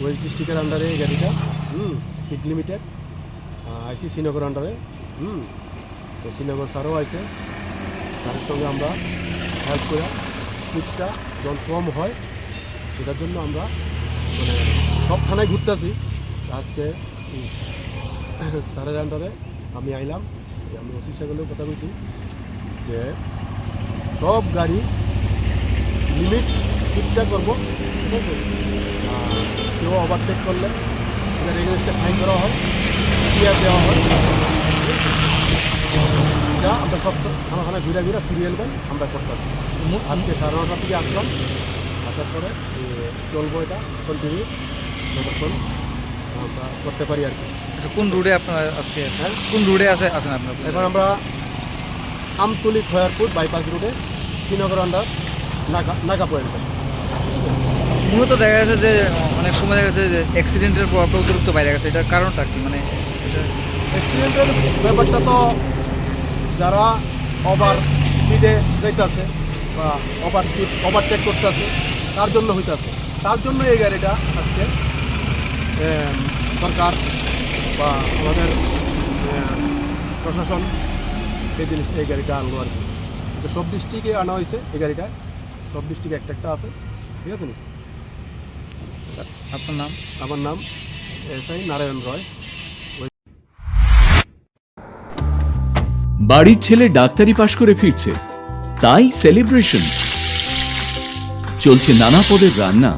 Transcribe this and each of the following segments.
West ডিস্ট্রিক্টের আন্ডারে এই গাড়িটা। হুম। স্পিড লিমিটেড আইসি শ্রীনগর আন্ডারে হুম। তো শ্রীনগর স্যারও আইসে স্যারের সঙ্গে আমরা হেল্প করে স্পিডটা যখন কম হয় সেটার জন্য আমরা মানে সব থানায় ঘুরতেছি। আজকে স্যারের আন্ডারে আমি আইলাম। আমি ওসি সাহেবের কথা কইছি যে সব গাড়ি লিমিট স্পিডটা করব। ঠিক আছে? কেউ ওভারটেক করলে সেটা এগেনস্টে ফাইন করা হয় ক্লিয়ার দেওয়া হয়। এটা আমরা সব থানা থানা ঘুরে ঘুরে সিরিয়াল বাই আমরা করতেছি। আজকে সাড়ে নটার দিকে আসলাম আসার পরে চলবো এটা কন্টিনিউ যতক্ষণ আমরা করতে পারি আর কি। আচ্ছা কোন রুটে আপনারা আজকে আছেন? কোন রুটে আছে আছেন আপনার? এখন আমরা আমতলি খয়ারপুর বাইপাস রুটে শ্রীনগর আন্ডার নাগা নাগা পয়েন্টে মূলত দেখা যাচ্ছে যে অনেক সময় দেখা গেছে যে অ্যাক্সিডেন্টের প্রভাবটা অতিরিক্ত বাইরে গেছে। এটার কারণটা কি? মানে এটা অ্যাক্সিডেন্টের ব্যাপারটা তো যারা ওভার স্পিডে যাইতেছে বা ওভার স্পিড ওভারটেক করতেছে, তার জন্য হইতাছে। তার জন্য এই গাড়িটা আজকে সরকার বা আমাদের প্রশাসন এই জিনিসটা এই গাড়িটা আনলো আর কি। তো সব ডিস্ট্রিক্টে আনা হয়েছে এই গাড়িটা। সব ডিস্ট্রিক্টে একটা একটা আছে। ঠিক আছে নি? স্যার। আপনার নাম? আমার নাম এস আই নারায়ণ রয়। বাড়ির ছেলে ডাক্তারি পাশ করে ফিরছে। তাই সেলিব্রেশন। চলছে নানা পদের রান্না।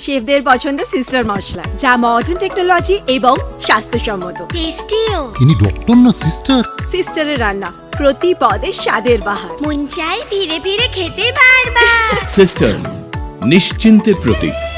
শেফদের পছন্দ সিস্টার মশলা যা মডার্ন টেকনোলজি এবং স্বাস্থ্যসম্মত। টেস্টিও ইনি ডক্টর না সিস্টার? সিস্টারের রান্না। প্রতি পদে স্বাদের বাহার। মন চাই ফিরে ফিরে খেতে বারবার। সিস্টার নিশ্চিন্তে প্রতীক।